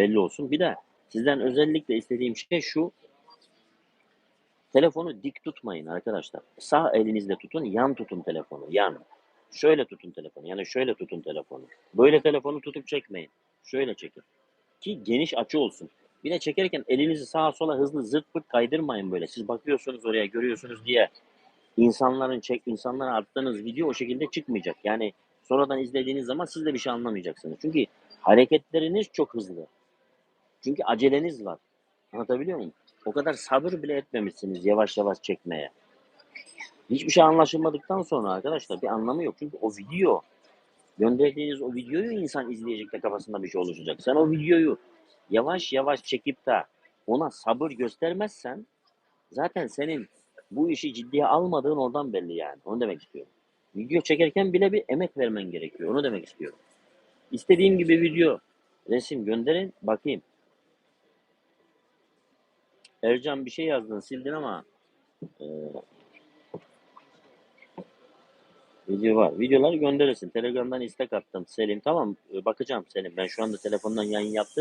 belli olsun. Bir de sizden özellikle istediğim şey şu. Telefonu dik tutmayın arkadaşlar. Sağ elinizle tutun, yan tutun telefonu. Yan. Şöyle tutun telefonu. Yani şöyle tutun telefonu. Böyle telefonu tutup çekmeyin. Şöyle çekin. Ki geniş açı olsun. Bir de çekerken elinizi sağa sola hızlı zırt pırt kaydırmayın böyle. Siz bakıyorsunuz oraya görüyorsunuz diye insanların çek insanlara attığınız video o şekilde çıkmayacak. Yani sonradan izlediğiniz zaman siz de bir şey anlamayacaksınız. Çünkü hareketleriniz çok hızlı. Çünkü aceleniz var. Anlatabiliyor muyum? O kadar sabır bile etmemişsiniz yavaş yavaş çekmeye. Hiçbir şey anlaşılmadıktan sonra arkadaşlar bir anlamı yok. Çünkü o video gönderdiğiniz o videoyu insan izleyecek de kafasında bir şey oluşacak. Sen o videoyu yavaş yavaş çekip de ona sabır göstermezsen zaten senin bu işi ciddiye almadığın oradan belli yani. Onu demek istiyorum. Video çekerken bile bir emek vermen gerekiyor. Onu demek istiyorum. İstediğim gibi video, resim gönderin bakayım. Ercan bir şey yazdın sildin ama e, video var. Videoları gönderirsin. Telegram'dan istek attım Selim. Tamam e, bakacağım Selim. Ben şu anda telefondan yayın yaptım.